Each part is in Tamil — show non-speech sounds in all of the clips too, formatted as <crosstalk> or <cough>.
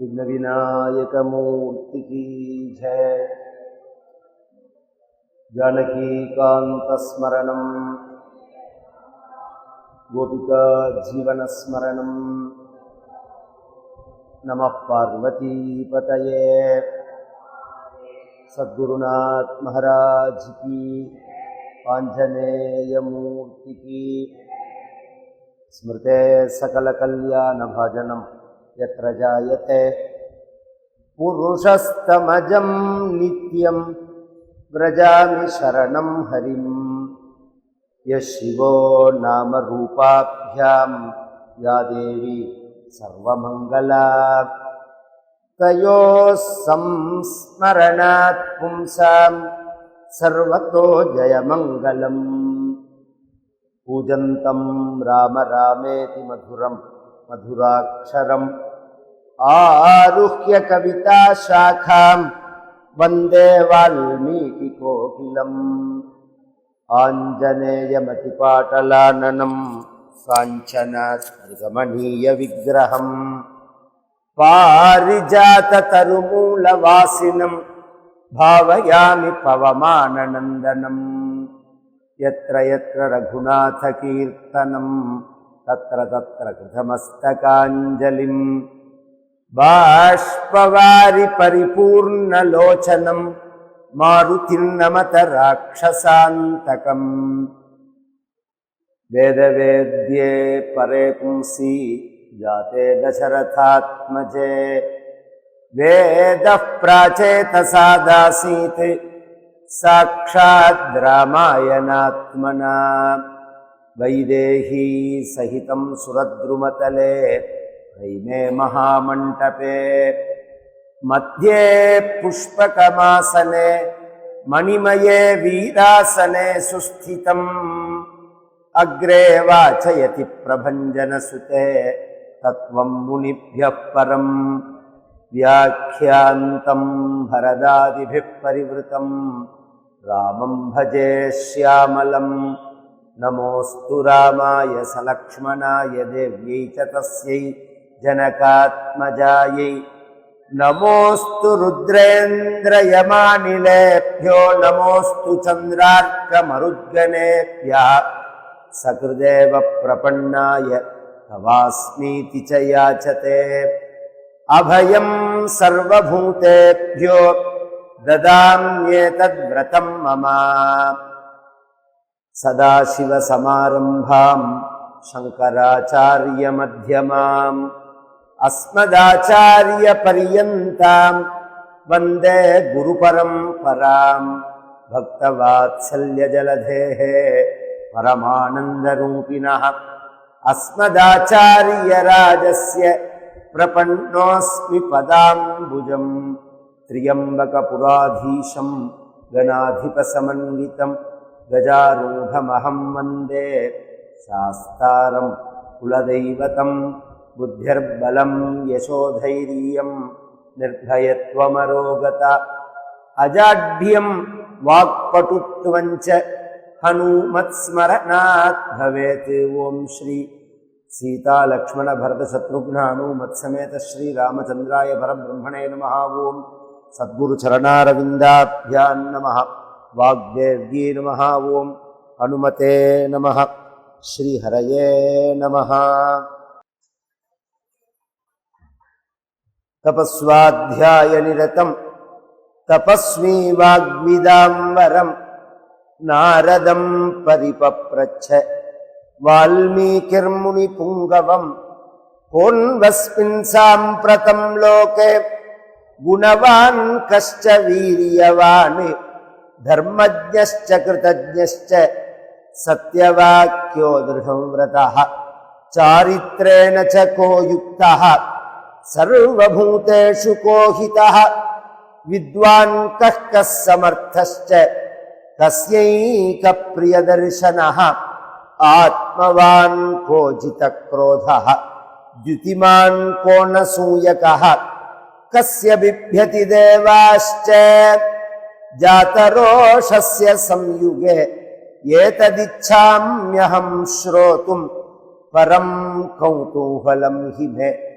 विघ्न विनायक मूर्ति की जय। जानकी कांत स्मरणम गोपिका जीवन स्मरणम नमः पार्वती पतये सद्गुरुनाथ महाराज की आंजनेय मूर्ति की स्मृते सकलकल्याणभजनं यत्र जायते पुरुषस्तमजं नित्यं व्रजामि शरणं हरिं यः शिवो नामरूपाभ्यां या देवी सर्वमङ्गला तयोः संस्मरणात् पुंसां सर्वतो जयमङ्गलम् पूजन्तं राम रामेति मधुरं मधुराक्षरम् आरुह्य कविताशाखां वन्दे वाल्मीकिकोकिलम् आञ्जनेयमतिपाटलाननं काञ्चनात्मगमनीयविग्रहम् पारिजाततरुमूलवासिनं भावयामि पवमाननन्दनम् यत्र यत्र रघुनाथकीर्तनं तत्र तत्र कृतमस्तकाञ्जलिम् బాష్పవారి పరిపూర్ణ లోచనం మారుతిర్నమత రాక్షసాంతకం వేదవేద్యే పరే పుంసి జాతే దశరథాత్మజే వేద ప్రాచేత సాదాసీత్ సాక్షాద్ రామాయణాత్మనా వైదేహీ సహితం సురద్రుమతలే हैमे महामण्टपे मध्ये पुष्पकमासने मणिमये वीरासने सुस्थितम् अग्रे वाचयति प्रभञ्जनसुते तत्त्वं मुनिभ्यः परम् व्याख्यान्तं भरदादिभिः परिवृतं रामं भजे श्यामलं नमोऽस्तु रामाय सलक्ष्मणाय देव्यै च तस्यै जनकात्मजायै नमोऽस्तु रुद्रेन्द्रयमानिलेभ्यो नमोऽस्तु चन्द्रार्कमरुद्गणेभ्यः सकृदेव प्रपन्नाय तवास्मीति च याचते अभयं सर्वभूतेभ्यो ददाम्येतद्व्रतं मम सदाशिवसमारम्भां शङ्कराचार्यमध्यमाम् अस्मदाचार्यपर्यन्तां वन्दे गुरुपरम्परां भक्तवात्सल्यजलधेः परमानन्दरूपिणः। अस्मदाचार्यराजस्य प्रपन्नोऽस्मि पदाम्बुजम् त्र्यम्बकपुराधीशं गणाधिपसमन्वितं गजारूढमहं वन्दे शास्तारं कुलदैवतं बुद्धिर्बलं यशोधैर्यं निर्भयत्वमरोगत अजाढ्यं वाक्पटुत्वञ्च हनूमत्स्मरणात् भवेत् ॐ श्री सीतालक्ष्मणभरतशत्रुघ्नानुमत्समेत श्रीरामचन्द्राय परब्रह्मणे नमः ॐ सद्गुरुचरणारविन्दाभ्यां नमः वाग्देव्यै नमः ॐ हनुमते नमः श्रीहरये नमः तपस्वाध्यायनिरतं तपस्वी वाग्विदाम्बरं नारदं परिपप्रच्छ वाल्मीकिर्मुनिपुङ्गवं कोन्वस्मिन् साम्प्रतं लोके गुणवान् कश्च वीर्यवान् धर्मज्ञश्च कृतज्ञश्च सत्यवाक्यो दृढं व्रतः चारित्रेण च को युक्तः सर्वभूतेषु को हितः विद्वान् कः कः समर्थश्च। कस्यैकप्रियदर्शनः आत्मवान् को जितक्रोधः द्युतिमान् को न सूयकः कस्य बिभ्यति देवाश्च। जातरोषस्य संयुगे। एतदिच्छाम्यहं श्रोतुं परं कौतूहलं हि मे।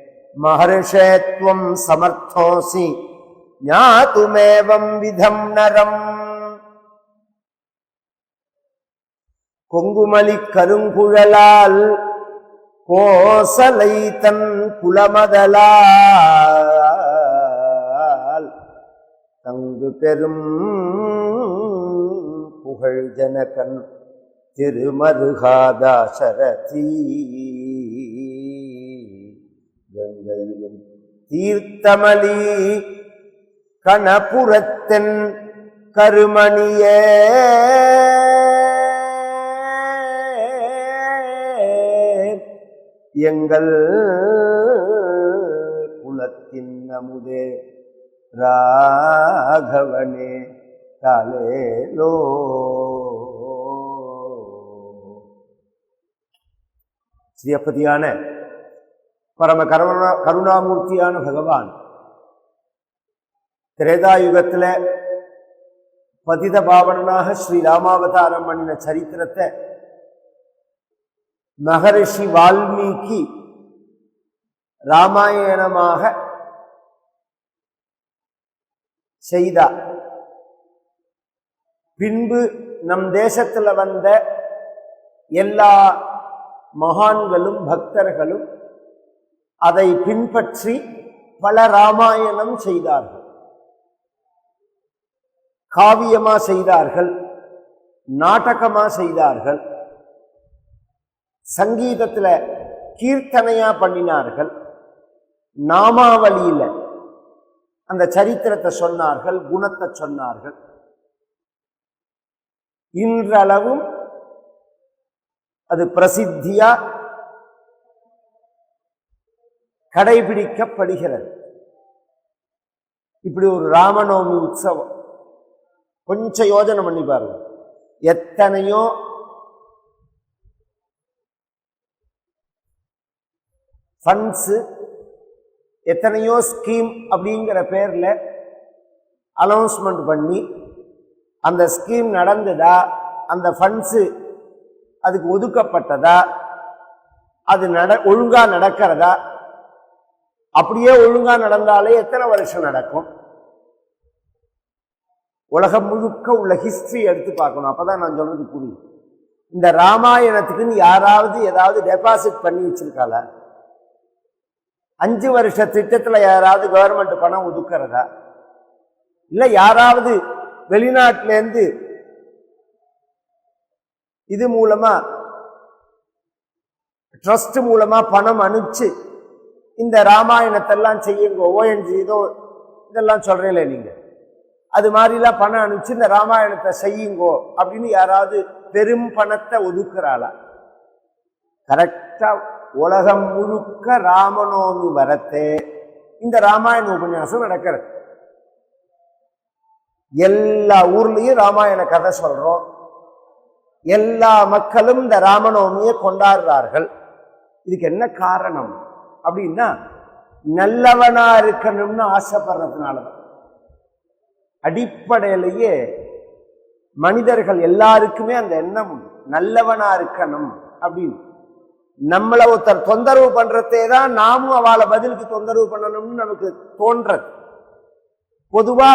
மகர்ஷேத்வம் சமர்த்தோசி. ஞாதுமேவம் விதம் நரம். கொங்குமலி கருங்குழலால் கோசலை தன் குலமதலால் தங்கு பெரும் புகழ் ஜனகன் திருமருகாதாசரதீ. கங்கையிலும் தீர்த்தமலி கணபுரத்தன் கருமணிய. எங்கள் குலத்தின் நமுதே ராகவனே காலேலோ. சிறியப்பதியான பரம கருணா கருணாமூர்த்தியான பகவான். திரேதாயுகத்தில் பதித பாவனாக ஸ்ரீராமாவதாரம் பண்ணின சரித்திரத்தை மகரிஷி வால்மீகி ராமாயணமாக செய்தார். பின்பு நம் தேசத்தில் வந்த எல்லா மகான்களும் பக்தர்களும் அதை பின்பற்றி பல ராமாயணம் செய்தார்கள். காவியமா செய்தார்கள் நாடகமா செய்தார்கள் சங்கீதத்தில் கீர்த்தனையா பண்ணினார்கள் நாமாவளியில் அந்த சரித்திரத்தை சொன்னார்கள் குணத்தை சொன்னார்கள். இன்றளவும் அது பிரசித்தியா கடைபிடிக்கப்படுகிறது. இப்படி ஒரு ராமநவமி உற்சவம். கொஞ்சம் யோஜனை பண்ணி பாருங்க. எத்தனையோ ஃபண்ட்ஸு எத்தனையோ ஸ்கீம் அப்படிங்கிற பேரில் அனௌன்ஸ்மெண்ட் பண்ணி அந்த ஸ்கீம் நடந்ததா அந்த ஃபண்ட்ஸு அதுக்கு ஒதுக்கப்பட்டதா அது நட ஒழுங்காக நடக்கிறதா அப்படியே ஒழுங்கா நடந்தாலே எத்தனை வருஷம் நடக்கும்? உலகம் முழுக்க உள்ள ஹிஸ்டரி எடுத்து பார்க்கணும். அப்பதான் நான் சொல்றது புரியும். இந்த ராமாயணத்துக்குன்னு யாராவது ஏதாவது டெபாசிட் பண்ணி வச்சிருக்காள? அஞ்சு வருஷ திட்டத்தில் யாராவது கவர்மெண்ட் பணம் ஒதுக்குறதா? இல்லை யாராவது வெளிநாட்டிலேருந்து இது மூலமா ட்ரஸ்ட் மூலமா பணம் அனுப்பிச்சு இந்த ராமாயணத்தெல்லாம் செய்யுங்க ஓஎன்ஜி இதோ இதெல்லாம் சொல்கிறீங்களே நீங்கள் அது மாதிரிலாம் பணம் அனுப்பிச்சு இந்த ராமாயணத்தை செய்யுங்கோ அப்படின்னு யாராவது பெரும் பணத்தை ஒதுக்குறாளா? கரெக்டாக உலகம் முழுக்க ராமநோமி வரத்தே இந்த ராமாயண உபன்யாசம் நடக்கிறது. எல்லா ஊர்லேயும் ராமாயண கதை சொல்கிறோம் எல்லா மக்களும் இந்த ராமநவமியை கொண்டாடுறார்கள். இதுக்கு என்ன காரணம்? அப்படின்னா நல்லவனா இருக்கணும்னு ஆசைப்படுறதுனால அடிப்படையிலேயே மனிதர்கள் எல்லாருக்குமே அந்த எண்ணம் நல்லவனா இருக்கணும் அப்படின்னு. நம்மளை ஒருத்தர் தொந்தரவு பண்றதே தான் நாமும் அவளை பதிலுக்கு தொந்தரவு பண்ணணும்னு நமக்கு தோன்றது. பொதுவா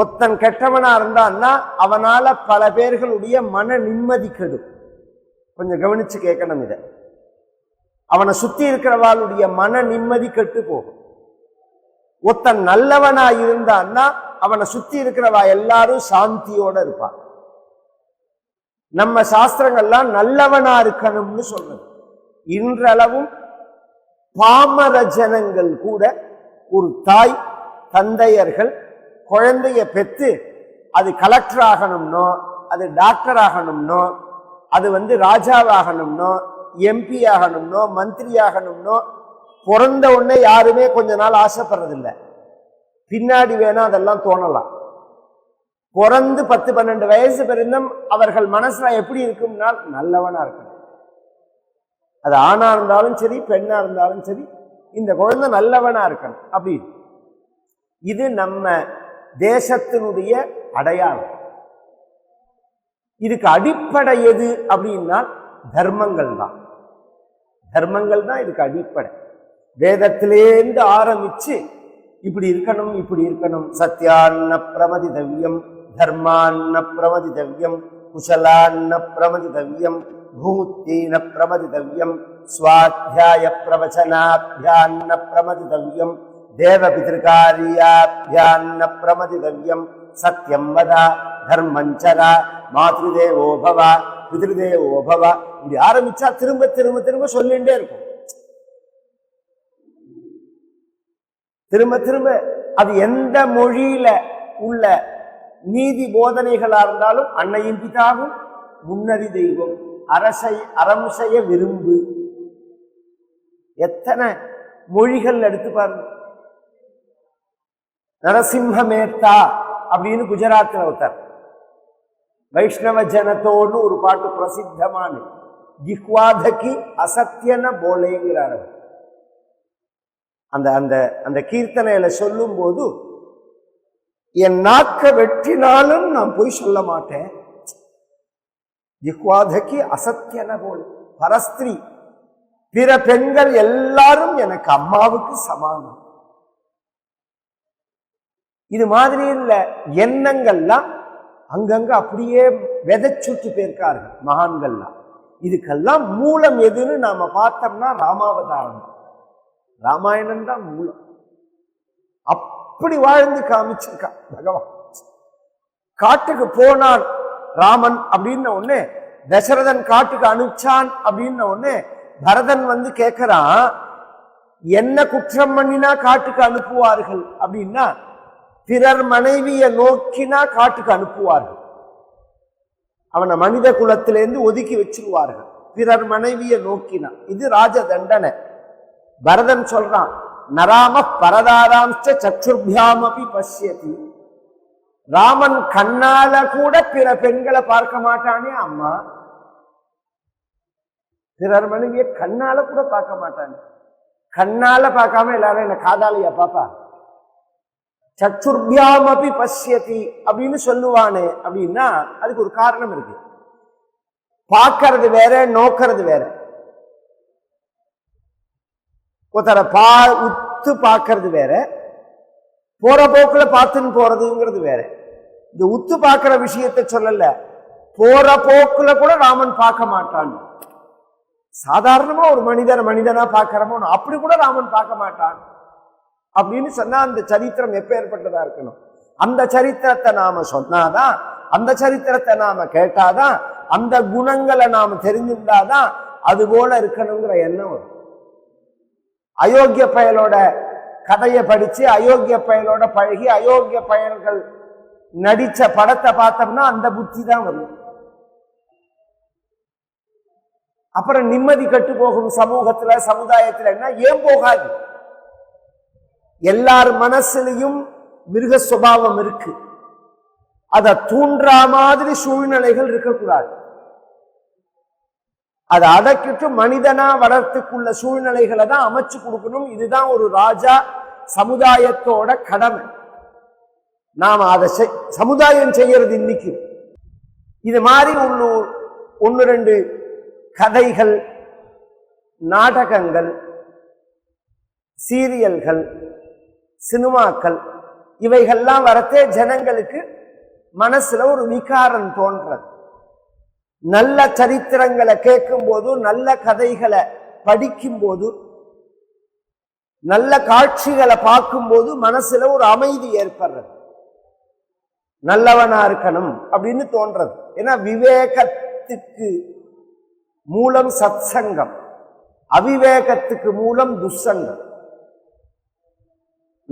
ஒருத்தன் கெட்டவனா இருந்தான்னா அவனால பல பேர்களுடைய மன நிம்மதி கெடும். கொஞ்சம் கவனிச்சு கேட்கணும் இதை. அவனை சுத்தி இருக்கிறவாளுடைய மன நிம்மதி கெட்டு போகும். ஒருத்தன் நல்லவனா இருந்தான்னா அவனை சுத்தி இருக்கிறவா எல்லாரும் சாந்தியோட இருப்பான் நம்ம சாஸ்திரங்கள்லாம் நல்லவனா இருக்கணும்னு சொல்றது. இன்றளவும் பாமர ஜனங்கள் கூட ஒரு தாய் தந்தையர்கள் குழந்தைய பெத்து அது கலெக்டர் ஆகணும்னோ அது டாக்டர் ஆகணும்னோ அது வந்து ராஜாவாகணும்னோ எம்பி ஆகணும்னோ மந்திரி ஆகணும்னோ பிறந்த உடனே யாருமே கொஞ்ச நாள் ஆசைப்படுறதில்ல. பின்னாடி வேணா அதெல்லாம் தோணலாம். பிறந்து பத்து பன்னெண்டு வயசு பிறந்தும் அவர்கள் மனசுல எப்படி இருக்கும்னா நல்லவனா இருக்கணும். அது ஆணா இருந்தாலும் சரி பெண்ணா இருந்தாலும் சரி இந்த குழந்தை நல்லவனா இருக்கணும். அப்படி. இது நம்ம தேசத்தினுடைய அடையாளம். இதுக்கு அடிப்படை எது அப்படின்னா தர்மங்கள் தான். தர்மங்கள் தான் இதுக்கு அடிப்படை. வேதத்திலேருந்து ஆரம்பிச்சு இப்படி இருக்கணும் இப்படி இருக்கணும். சத்தியான்ன பிரமதி தவ்யம் தர்மான்ன பிரமதி தவ்யம் குஷலான்ன பிரமதி பிரமதிதவ்யம் பூத்தீன பிரமதிதவ்யம் சுவாத்தியாய பிரவச்சனாபியான்ன பிரமதி பிரமதிதவ்யம் தேவபிதிருக்காரியாபியான்ன பிரமதிதவ்யம் சத்தியம் வத தர்மஞ்சரா மாத்ருதேவோ பிதிருதேய உபவா. இப்படி ஆரம்பிச்சா திரும்ப திரும்ப திரும்ப சொல்லிகிட்டே இருக்கும். திரும்ப திரும்ப அது எந்த மொழியில உள்ள நீதி போதனைகளா இருந்தாலும் அன்னையின் பிதாவும் முன்னறி தெய்வம். அரசை அறம் செய்ய விரும்பு. எத்தனை மொழிகள் எடுத்து பாருங்க. நரசிம்மமேத்தா அப்படின்னு குஜராத்தில் ஒருத்தர். வைஷ்ணவ ஜனத்தோடு ஒரு பாட்டு பிரசித்தமான ஜிஹ்வாதகி அசத்தியன போலேங்கிறார் அந்த அந்த அந்த கீர்த்தனையில சொல்லும் போது என் நாக்க வெட்டினாலும் நான் போய் சொல்ல மாட்டேன். ஜிஹ்வாதகி அசத்தியன போல் பரஸ்திரி பிற பெண்கள் எல்லாரும் எனக்கு அம்மாவுக்கு சமானம். இது மாதிரி இல்ல எண்ணங்கள்லாம் அங்கங்க அப்படியே விதைச்சுட்டு போயிருக்கார்கள் மகான்கள்லாம். இதுக்கெல்லாம் மூலம் எதுன்னு நாம பார்த்தோம்னா ராமாவதாரம். ராமாயணம் தான் மூலம். அப்படி வாழ்ந்து காமிச்சிருக்கான் பகவான். காட்டுக்கு போனான் ராமன் அப்படின்ன உடனே தசரதன் காட்டுக்கு அனுப்பிச்சான் அப்படின்ன உடனே பரதன் வந்து கேட்கிறான் என்ன குற்றம் பண்ணினா காட்டுக்கு அனுப்புவார்கள்? அப்படின்னா பிறர் மனைவியை நோக்கினா காட்டுக்கு அனுப்புவார்கள். அவனை மனித குலத்திலேருந்து ஒதுக்கி வச்சிருவார்கள். பிறர் மனைவியை நோக்கினா. இது ராஜ தண்டனை. பரதன் சொல்றான் நராம பரதாராம்ச்ச அப்படி பஷ்யது. ராமன் கண்ணால கூட பிற பெண்களை பார்க்க மாட்டானே அம்மா. பிறர் மனைவியை கண்ணால கூட பார்க்க மாட்டானே. கண்ணால பார்க்காம எல்லாரும் என்ன காதாலையா பாப்பா? சற்றுர்பியாமபி பஷ்யதி அப்படின்னு சொல்லுவானே அப்படின்னா அதுக்கு ஒரு காரணம் இருக்கு. பார்க்கறது வேற நோக்கிறது வேற. ஒருத்தரை பா உத்து பார்க்கறது வேற. போற போக்குல பார்த்துன்னு போறதுங்கிறது வேற. இந்த உத்து பார்க்கிற விஷயத்தை சொல்லல. போற போக்குல கூட ராமன் பார்க்க மாட்டான். சாதாரணமா ஒரு மனிதர் மனிதனா பார்க்கிறமோ அப்படி கூட ராமன் பார்க்க மாட்டான். அப்படின்னு சொன்னா அந்த சரித்திரம் எப்ப ஏற்பட்டதா இருக்கணும்? அந்த சரித்திரத்தை நாம சொன்னாதான் அந்த சரித்திரத்தை நாம கேட்டாதான் அந்த குணங்களை நாம தெரிஞ்சிருந்தாதான் அது போல இருக்கணுங்கிற எண்ணம் வரும். அயோக்கிய பயலோட கதையை படிச்சு அயோக்கிய பயலோட பழகி அயோக்கிய பயல்கள் நடிச்ச படத்தை பார்த்தோம்னா அந்த புத்தி தான் வரும். அப்புறம் நிம்மதி கட்டு போகும் சமூகத்துல சமுதாயத்துல என்ன? ஏன் போகாது? எல்லார் மனசுலயும் மிருக சுபாவம் இருக்கு. அதை தூண்டா மாதிரி சூழ்நிலைகள் இருக்கக்கூடாது. அதை அடக்கிட்டு மனிதனா வளர்த்துக்குள்ள சூழ்நிலைகளை தான் அமைச்சு கொடுக்கணும். இதுதான் ஒரு ராஜா சமுதாயத்தோட கடமை. நாம அதை செய்- சமுதாயம் செய்யறது இன்னைக்கு. இது மாதிரி ஒன்று ஒன்று ரெண்டு கதைகள் நாடகங்கள் சீரியல்கள் சினிமாக்கள் இவைகள்லாம் வரத்தே ஜனங்களுக்கு மனசுல ஒரு விகாரம் தோன்றது. நல்ல சரித்திரங்களை கேட்கும் போது நல்ல கதைகளை படிக்கும் போது நல்ல காட்சிகளை பார்க்கும்போது மனசுல ஒரு அமைதி ஏற்படுறது. நல்லவனா இருக்கணும் அப்படின்னு தோன்றது. ஏன்னா விவேகத்துக்கு மூலம் சத்சங்கம் அவிவேகத்துக்கு மூலம் துஸ்சங்கம்.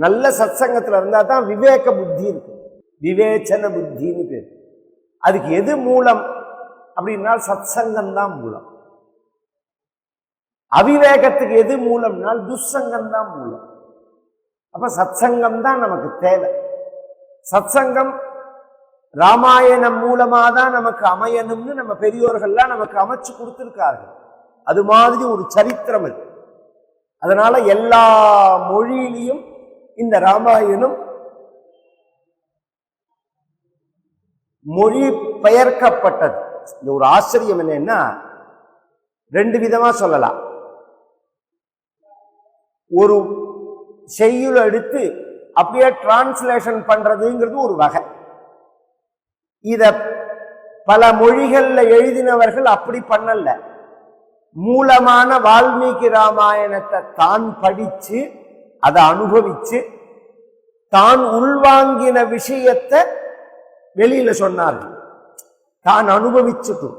நல்ல சத்சங்கத்துல இருந்தால் தான் விவேக புத்தி இருக்கு. விவேச்சன புத்தின்னு பேர். அதுக்கு எது மூலம்? அப்படின்னா சத்சங்கம் தான் மூலம். அவிவேகத்துக்கு எது மூலம்னால் துஷ்சங்கம் தான் மூலம். அப்போ சத்சங்கம் தான் நமக்கு தேவை. சத்சங்கம் ராமாயணம் மூலமாக தான் நமக்கு அமையணும்னு நம்ம பெரியோர்கள்லாம் நமக்கு அமைச்சு கொடுத்துருக்கார்கள். அது மாதிரி ஒரு சரித்திரம் இருக்கு அதனால எல்லா மொழியிலையும் இந்த ராமாயணம் மொழி பெயர்க்கப்பட்டது இந்த ஒரு ஆச்சரியம் என்னன்னா ரெண்டு விதமா சொல்லலாம். ஒரு செய்யுள் எடுத்து அப்படியே டிரான்ஸ்லேஷன் பண்றதுங்கிறது ஒரு வகை. இத பல மொழிகள்ல எழுதினவர்கள் அப்படி பண்ணல. மூலமான வால்மீகி ராமாயணத்தை தான் படிச்சு அதை அனுபவிச்சு தான் உள்வாங்கின விஷயத்தை வெளியில சொன்னார்கள் தான் அனுபவிச்சுட்டும்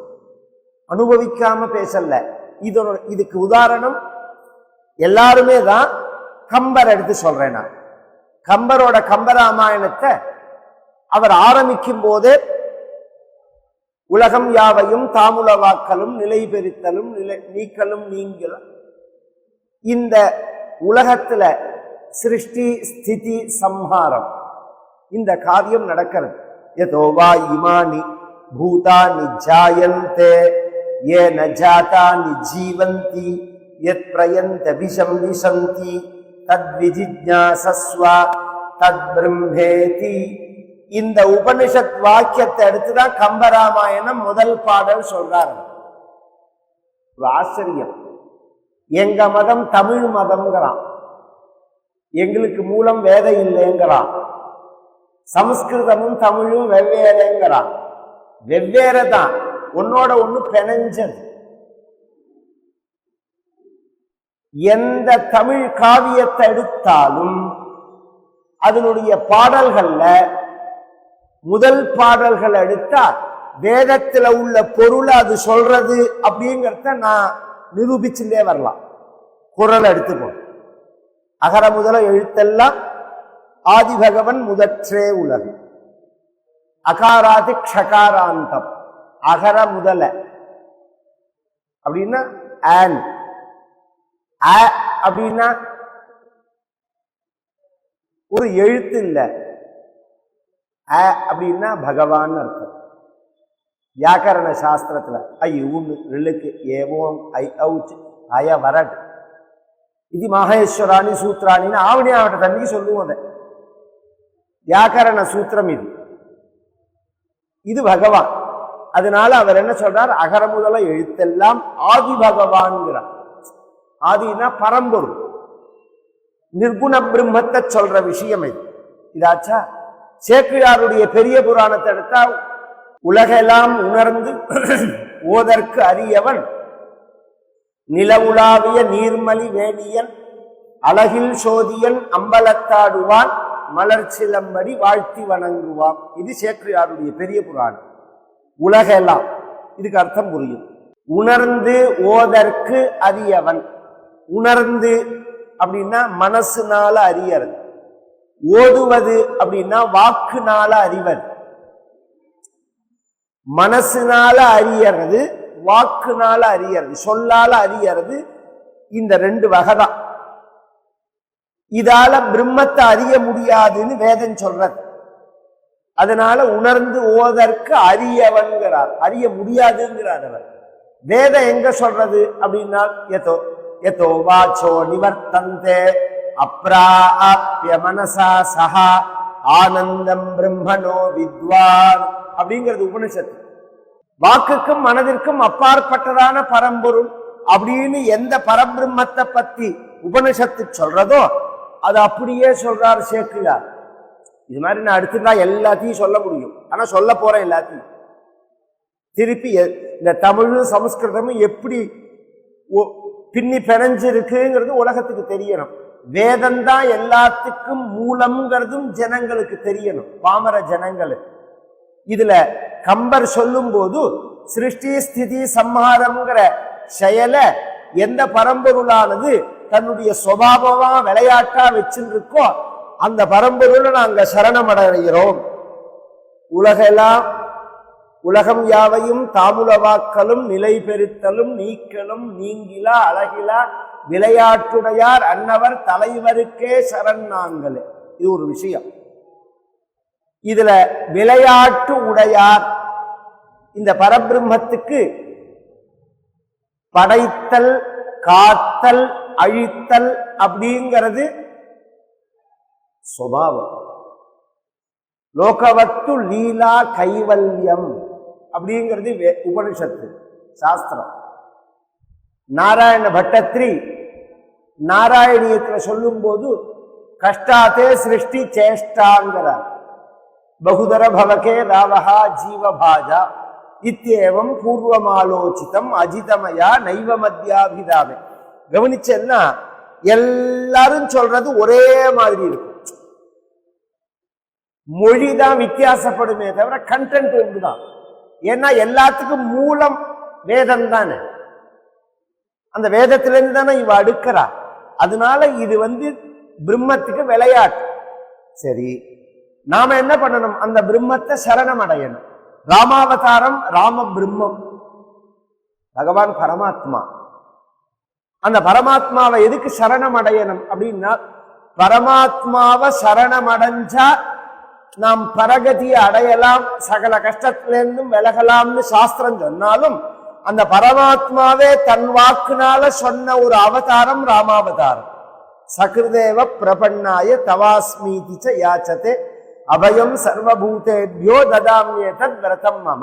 அனுபவிக்காம பேசல. இது இதுக்கு உதாரணம் எல்லாருமே தான் கம்பர் எடுத்து சொல்றேன் நான். கம்பரோட கம்பராமாயணத்தை அவர் ஆரம்பிக்கும் போதே உலகம் யாவையும் தாமுலவாக்கலும் நிலை பெருத்தலும் நிலை நீக்கலும் நீங்கலும் இந்த உலகத்துல சிருஷ்டி ஸ்திதி சம்ஹாரம். இந்த காரியம் நடக்கிறது. எதோ வா இமானி பூதானி ஜாயந்தே ஏ ந ஜாதானி ஜீவந்தி எத் பிரயந்த விஷம் விசந்தி தத் விஜிஜாசஸ்வ தத் பிரம்மேதி. இந்த உபனிஷத் வாக்கியத்தை எடுத்துதான் கம்பராமாயணம் முதல் பாடல் சொல்றாரு. ஒரு ஆச்சரியம். எங்க மதம் தமிழ் மதம்ங்கிறான். எங்களுக்கு மூலம் வேதம் இல்லைங்கிறான் சமஸ்கிருதமும் தமிழும் வெவ்வேறுங்கிறான் வெவ்வேறு தான். உன்னோட ஒன்று பிணைஞ்சது. எந்த தமிழ் காவியத்தை எடுத்தாலும் அதனுடைய பாடல்கள்ல முதல் பாடல்கள் எடுத்தா வேதத்துல உள்ள பொருளை அது சொல்றது அப்படிங்கிறத நான் நிரூபிச்சுட்டே வரலாம். குரல் எடுத்துக்கோ. அகர முதல எழுத்தெல்லாம் ஆதிபகவன் முதற்றே உலகு. அகாராதி க்ஷகாராந்தம். அகர முதல. அப்படின்னா ஆன் அ அப்படின்னா ஒரு எழுத்து இல்லை. அ அப்படின்னா பகவான் அர்த்தம். வியாக்கரண சாஸ்திரத்துல ஐ உன்னு ரெள்ளுக்கு ஏவோம் ஐ அவுட் அய வரட் இது மகேஸ்வராணி சூத்ராணின்னு ஆவணி ஆவட்ட தண்ணிக்கு சொல்லுவோம் அதை வியாக்கரண சூத்திரம் இது இது பகவான் அதனால அவர் என்ன சொல்றார் அகர முதல எழுத்தெல்லாம் ஆதி பகவான்கிறார் ஆதினா பரம்பொருள் நிர்குண பிரம்மத்தை சொல்ற விஷயம் இது இதாச்சா சேக்கிழாருடைய பெரிய புராணத்தை எடுத்தா உலகெல்லாம் உணர்ந்து <clears throat> ஓதற்கு அறியவன் நிலவுலாவிய நீர்மலி வேணியன் அழகில் சோதியன் அம்பலத்தாடுவான் மலர் சிலம்படி வாழ்த்தி வணங்குவான். இது சேற்றியாருடைய பெரிய புராணம். உலகெல்லாம் இதுக்கு அர்த்தம் புரியும். உணர்ந்து ஓதற்கு அரியவன். உணர்ந்து அப்படின்னா மனசுனால அறியறது ஓதுவது அப்படின்னா வாக்குனால அறிவது மனசுனால அறியறது வாக்குனால அறியறது சொல்லால அறியறது இந்த ரெண்டு வகை தான் இதால பிரம்மத்தை அறிய முடியாதுன்னு வேதம் சொல்றது. அதனால உணர்ந்து ஓதற்கு அறியவன்கிறார். அறிய முடியாதுங்கிறார் அவர். வேதம் எங்க சொல்றது அப்படின்னா எதோ எதோ வாச்சோ நிவர்த்தந்தே அப்ராப்ய மனசா சஹா ஆனந்தம் பிரம்மனோ வித்வான் அப்படிங்கிறது உபனிஷத்து. வாக்குக்கும் மனதிற்கும் அப்பாற்பட்டதான பரம்பொருள் அப்படின்னு எந்த பரபிரம்மத்தை பத்தி உபனிஷத்து சொல்றதோ அது அப்படியே சொல்றார் சேக்கிழார் இது மாதிரி நான் அடுத்துட்டா எல்லாத்தையும் சொல்ல முடியும். ஆனா சொல்ல போறேன் எல்லாத்தையும். திருப்பி இந்த தமிழும் சமஸ்கிருதமும் எப்படி ஒ- பின்னி பிணைஞ்சிருக்குங்கிறது உலகத்துக்கு தெரியணும். வேதம் தான் எல்லாத்துக்கும் மூலம்ங்கிறதும் ஜனங்களுக்கு தெரியணும். பாமர ஜனங்களுக்கு. இதுல கம்பர் சொல்லும் போது சிருஷ்டி ஸ்திதி சம்ஹாரம்ங்கிற செயலை எந்த பரம்பொருளானது தன்னுடைய சுவாபமா விளையாட்டா வச்சிருக்கோ அந்த பரம்பொருளை நாங்க சரணமடைகிறோம். உலகெல்லாம் உலகம் யாவையும் தாமுலவாக்கலும் நிலை பெருத்தலும் நீக்கலும் நீங்கிலா அழகிலா விளையாட்டுடையார் அன்னவர் தலைவருக்கே சரண் நாங்களே இது ஒரு விஷயம். இதுல விளையாட்டு உடையார் இந்த பரபிரம்மத்துக்கு படைத்தல் காத்தல் அழித்தல் அப்படிங்கிறது சுபாவம். லோகவத்து லீலா கைவல்யம் அப்படிங்கிறது வே- உபனிஷத்து சாஸ்திரம். நாராயண பட்டத்ரி நாராயணியத்தில் சொல்லும்போது கஷ்டாத்தே சிருஷ்டி சேஷ்டாங்கிறார். பகுதர பவகே ராவகா ஜீவபாஜா இத்தேவம் பூர்வமாலோச்சிதம் அஜிதமயா நைவ மத்தியாபிதாமே கவனிச்சேன்னா எல்லாரும் சொல்றது ஒரே மாதிரி இருக்கும் மொழி தான் வித்தியாசப்படுமே தவிர கண்டென்ட் ஒன்றுதான் ஏன்னா எல்லாத்துக்கும் மூலம் வேதம் தானே? அந்த வேதத்திலிருந்து தானே இவ அடுக்கிறா? அதனால இது வந்து பிரம்மத்துக்கு விளையாட்டு. சரி நாம என்ன பண்ணணும்? அந்த பிரம்மத்தை சரணம் அடையணும் ராமாவதாரம் ராம பிரம்மம். பகவான் பரமாத்மா. அந்த பரமாத்மாவை எதுக்கு சரணம் அடையணும் அப்படின்னா பரமாத்மாவை சரணம் அடைஞ்சா நாம் பரகதியை அடையலாம் சகல கஷ்டத்திலிருந்தும் விலகலாம்னு சாஸ்திரம் சொன்னாலும் அந்த பரமாத்மாவே தன் வாக்குனால சொன்ன ஒரு அவதாரம் ராமாவதாரம். சகிருதேவ பிரபன்னாய தவாஸ்மீதிச்ச ச யாச்சதே. அபயம் சர்வபூதேபியோ ததாமியே தத் விரதம் மம.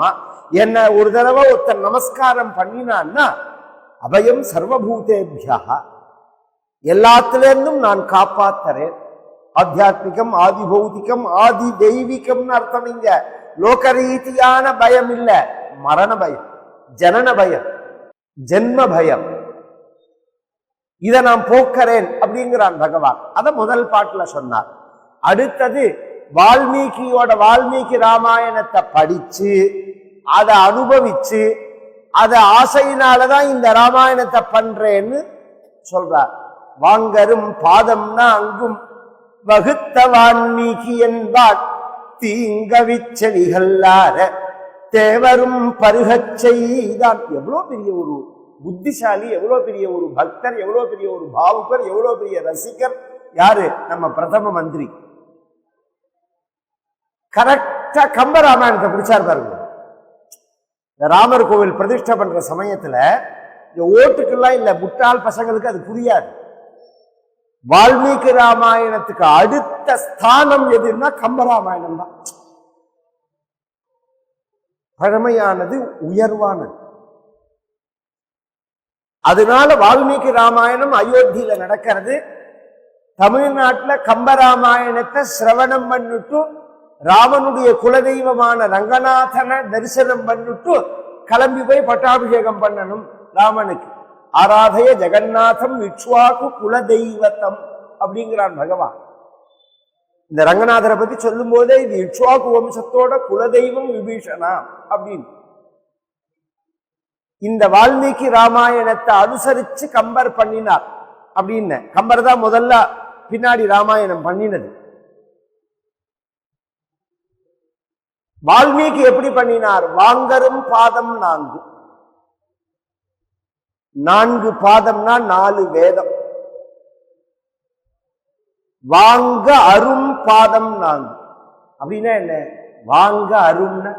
என்ன ஒரு தடவை ஒருத்தன் நமஸ்காரம் பண்ணினான்னா அபயம் சர்வபூதேபியா எல்லாத்திலேருந்தும் நான் காப்பாத்துறேன். ஆத்தியாத்மிகம் ஆதி பௌதிகம் ஆதி தெய்வீகம்னு அர்த்தம் இங்க. லோக ரீதியான பயம் இல்ல. மரண பயம் ஜனன பயம் ஜென்ம பயம். இதை நான் போக்குறேன் அப்படிங்கிறான் பகவான். அதை முதல் பாட்டுல சொன்னார். அடுத்தது வால்மீகியோட வால்மீகி ராமாயணத்தை படிச்சு அதை அனுபவிச்சு அதை ஆசையினாலதான் இந்த ராமாயணத்தை பண்றேன்னு சொல்றார். வாங்கரும் பாதம்னா அங்கும் வகுத்த வான்மீகி என்பார். தீங்கவிச்செவிகள்ளார தேவரும் பருகச் செய்தான். எவ்வளவு பெரிய ஒரு புத்திசாலி எவ்வளவு பெரிய ஒரு பக்தர் எவ்வளவு பெரிய ஒரு பாவுகர் எவ்வளவு பெரிய ரசிகர் யாரு? நம்ம பிரதம மந்திரி. கரெக்டா கம்பராமாயணத்தை பிடிச்சார் பாருங்க. இந்த ராமர் கோவில் பிரதிஷ்டை பண்ற சமயத்துல இந்த ஓட்டுக்கெல்லாம் இல்லை முட்டாள் பசங்களுக்கு அது புரியாது. வால்மீகி ராமாயணத்துக்கு அடுத்த ஸ்தானம் எதுன்னா கம்பராமாயணம் தான். பழமையானது உயர்வானது. அதனால வால்மீகி ராமாயணம் அயோத்தியில நடக்கிறது. தமிழ்நாட்டில் கம்பராமாயணத்தை சிரவணம் பண்ணிட்டு ராமனுடைய குலதெய்வமான ரங்கநாதனை தரிசனம் பண்ணிட்டு கிளம்பி போய் பட்டாபிஷேகம் பண்ணணும் ராமனுக்கு. ஆராதய ஜெகநாதம் இக்ஷ்வாக்கு குலதெய்வத்தம் அப்படிங்கிறான் பகவான். இந்த ரங்கநாதரை பத்தி சொல்லும் போதே இது இக்ஷ்வாக்கு வம்சத்தோட குலதெய்வம் விபீஷணா அப்படின்னு. இந்த வால்மீகி ராமாயணத்தை அனுசரிச்சு கம்பர் பண்ணினார் அப்படின்னு. கம்பர் தான் முதல்ல பின்னாடி ராமாயணம் பண்ணினது. வால்மீகி எப்படி பண்ணினார்? வாங்கரும் பாதம் நான்கு. நான்கு பாதம்னா நாலு வேதம். வாங்க அரும் பாதம் நான்கு. அப்படின்னா என்ன? வாங்க அரும்னா?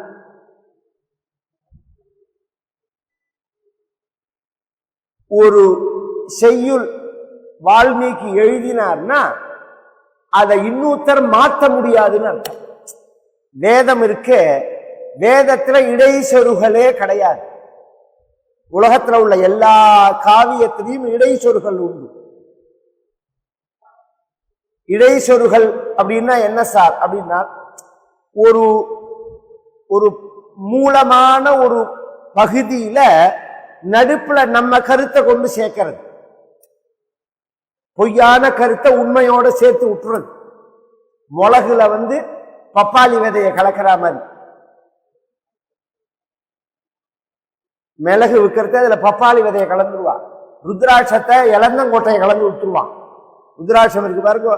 ஒரு செய்யுள் வால்மீகி எழுதினார்னா அதை இன்னொருத்தர் மாற்ற முடியாதுன்னு அர்த்தம். வேதம் இருக்க வேதத்துல இடைச்சொருகளே கிடையாது. உலகத்துல உள்ள எல்லா காவியத்திலையும் இடைச்சொருகள் உண்டு. இடைச்சொருகள் அப்படின்னா என்ன சார்? அப்படின்னா ஒரு ஒரு மூலமான ஒரு பகுதியில நடுப்புல நம்ம கருத்தை கொண்டு சேர்க்கிறது. பொய்யான கருத்தை உண்மையோட சேர்த்து விட்டுறது. மிளகுல வந்து பப்பாளி விதையை கலக்கிற மாதிரி. மிளகு விற்கிறது அதுல பப்பாளி விதையை கலந்துருவான் ருத்ராட்சத்தை இளந்தங்கோட்டையை கலந்து விட்டுருவான் ருத்ராட்சம் இருக்கு பாருங்க.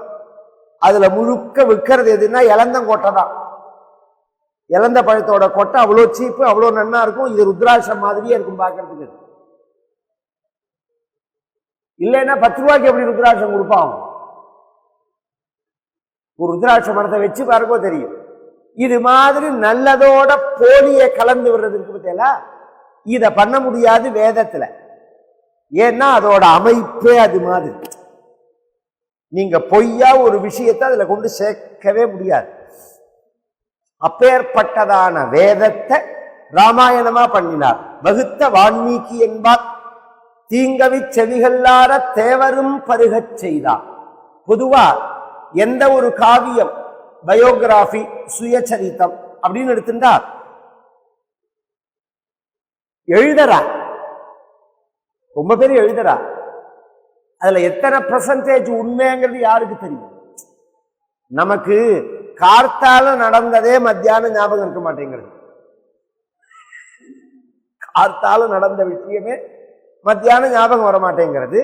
அதுல முழுக்க விற்கிறது எதுன்னா இளந்தங்கோட்டை தான். இளந்த பழத்தோட கொட்டை அவ்வளோ சீப்பு அவ்வளோ நன்னா இருக்கும். இது ருத்ராட்சம் மாதிரியே இருக்கும் பார்க்கறதுக்கு. இல்லைன்னா பத்து ரூபாய்க்கு எப்படி ருத்ராட்சம் கொடுப்பான்? ஒரு ருத்ராட்ச மரத்தை வச்சு பாருங்கோ தெரியும். இது மாதிரி நல்லதோட போலியை கலந்து விடுறது இருக்கு பார்த்தீங்களா? இதை பண்ண முடியாது வேதத்தில். ஏன்னா அதோட அமைப்பே அது மாதிரி. நீங்க பொய்யா ஒரு விஷயத்தை அதில் கொண்டு சேர்க்கவே முடியாது. அப்பேற்பட்டதான வேதத்தை ராமாயணமா பண்ணினார். வகுத்த வான்மீகி என்பார். தீங்கவி செவிகள்லார தேவரும் பருகச் செய்தார். பொதுவா எந்த ஒரு காவியம் பயோகிராஃபி சுயசரித்தம் அப்படின்னு எடுத்துட்டா எழுதரா ரொம்ப பேர் எழுதுறா. அதுல எத்தனை பர்சன்டேஜ் உண்மைங்கிறது யாருக்கு தெரியும்? நமக்கு கார்த்தால நடந்ததே மத்தியானம் ஞாபகம் இருக்க மாட்டேங்கிறது. கார்த்தால நடந்த விஷயமே மத்தியானம் ஞாபகம் வர மாட்டேங்கிறது.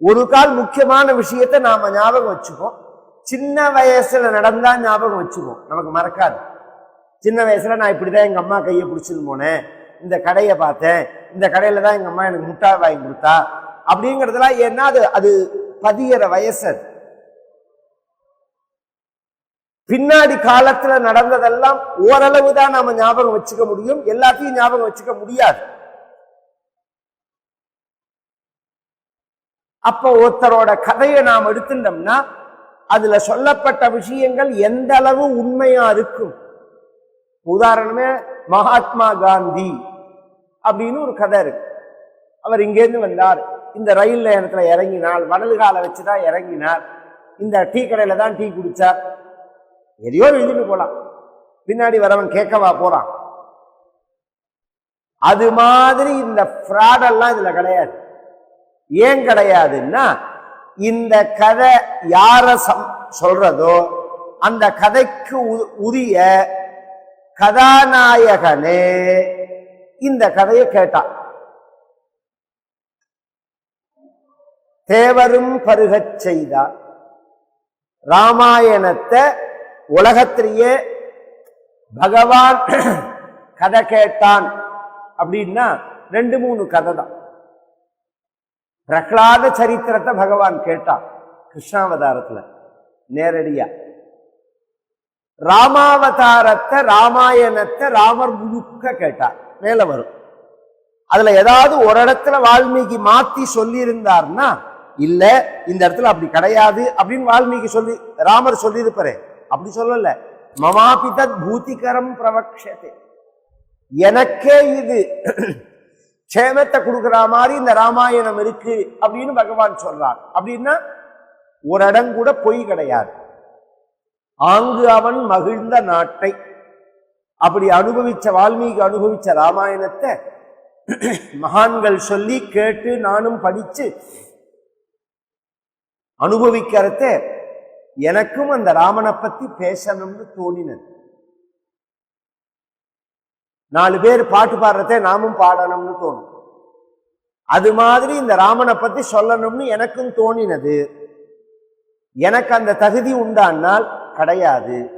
ஒரு கால் முக்கியமான விஷயத்தை நாம ஞாபகம் வச்சுப்போம். சின்ன வயசுல நடந்தா ஞாபகம் வச்சுக்குவோம் நமக்கு மறக்காது. சின்ன வயசுல நான் இப்படிதான் எங்க அம்மா கையை பிடிச்சிட்டு போனேன். இந்த கடையை பார்த்தேன். இந்த கடையில தான் எங்க அம்மா எனக்கு முட்டாய் வாங்கி கொடுத்தா. அப்படிங்கிறதுலாம் ஏன்னா அது அது பதியிற வயசு அது. பின்னாடி காலத்துல நடந்ததெல்லாம் ஓரளவு தான் நாம ஞாபகம் வச்சுக்க முடியும். எல்லாத்தையும் ஞாபகம் வச்சுக்க முடியாது. அப்போ ஒருத்தரோட கதையை நாம் எடுத்துட்டோம்னா அதுல சொல்லப்பட்ட விஷயங்கள் எந்த அளவு உண்மையா இருக்கும்? உதாரணமே மகாத்மா காந்தி அப்படின்னு ஒரு கதை இருக்கு. அவர் இங்கேருந்து வந்தார். இந்த ரயில் நேரத்தில் இறங்கினார். வலது காலை வச்சுதான் இறங்கினார். இந்த டீ கடையில தான் டீ குடிச்சார். எதையோ எழுதிட்டு போலாம். பின்னாடி வரவன் கேட்கவா போறான். அது மாதிரி இந்த ஃப்ராடெல்லாம் இதில் இதுல கிடையாது. ஏன் கிடையாதுன்னா இந்த கதை யார சம் சொல்றதோ அந்த கதைக்கு உ- உரிய கதாநாயகனே இந்த கதையை கேட்டான் தேவரும் பருகச் செய்தார் ராமாயணத்தை உலகத்திலேயே பகவான் கதை கேட்டான். அப்படின்னா ரெண்டு மூணு கதை தான். பிரகலாத சரித்திரத்தை பகவான் கேட்டான் கிருஷ்ணாவதாரத்தில் நேரடியா. ராமாவதாரத்தை ராமாயணத்தை ராமர் முழுக்க கேட்டார் மேல வரும். அதுல ஏதாவது ஒரு இடத்துல வால்மீகி மாத்தி சொல்லியிருந்தார்னா இல்ல இந்த இடத்துல அப்படி கிடையாது அப்படின்னு வால்மீகி சொல்லி ராமர் சொல்லியிருப்பாரு அப்படி சொல்லல. மமாபிதத் பூத்திகரம் பிரவக்ஷதே. எனக்கே இது க்ஷேமத்தை கொடுக்குற மாதிரி இந்த ராமாயணம் இருக்கு அப்படின்னு பகவான் சொல்றார். அப்படின்னா ஒரு இடங்கூட பொய் கிடையாது. ஆங்கு அவன் மகிழ்ந்த நாட்டை. அப்படி அனுபவிச்ச வால்மீகி அனுபவிச்ச ராமாயணத்தை மகான்கள் சொல்லி கேட்டு நானும் படிச்சு அனுபவிக்கிறத எனக்கும் அந்த ராமனை பத்தி பேசணும்னு தோணினது. நாலு பேர் பாட்டு பாடுறதே நாமும் பாடணும்னு தோணும். அது மாதிரி இந்த ராமனை பத்தி சொல்லணும்னு எனக்கும் தோணினது. எனக்கு அந்த தகுதி உண்டானால் கிடையாது.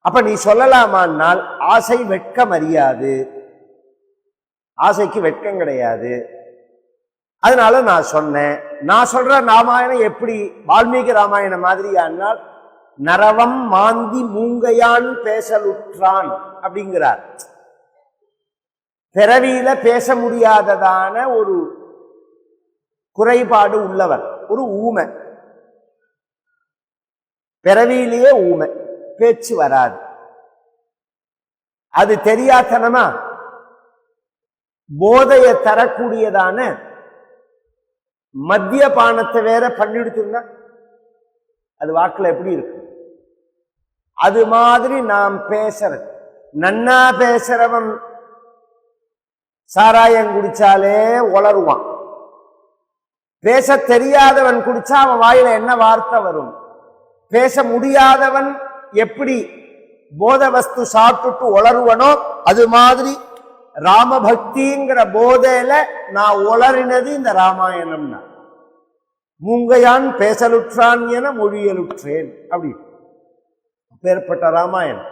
அப்ப நீ சொல்லலாமான்னால் ஆசை வெட்கம் அறியாது. ஆசைக்கு வெட்கம் கிடையாது. அதனால நான் சொன்னேன். நான் சொல்ற ராமாயணம் எப்படி? வால்மீகி ராமாயணம் மாதிரியானால் நரவம் மாந்தி மூங்கையான் பேசலுற்றான். அப்படிங்கிறார். பிறவியில பேச முடியாததான ஒரு குறைபாடு உள்ளவர். ஒரு ஊமை. பிறவியிலேயே ஊமை. பேச்சு வராது. அது தெரியாதனமா? போதையை தரக்கூடியதான மத்திய பானத்தை வேற பண்ணிடுச்சுன்னா அது வாக்குல எப்படி இருக்கு? அது மாதிரி நாம் பேசுறது. நன்னா பேசுறவன் சாராயம் குடிச்சாலே உளருவான். பேச தெரியாதவன் குடிச்சா அவன் வாயில என்ன வார்த்தை வரும்? பேச முடியாதவன் எப்படி போத வஸ்து சாப்பிட்டுட்டு உளருவனோ அது மாதிரி ராமபக்திங்கிற போதையில நான் உளறினது இந்த ராமாயணம்னா. மூங்கையான் பேசலுற்றான் என மொழியலுற்றேன் அப்படி. அப்பேற்பட்ட ராமாயணம்.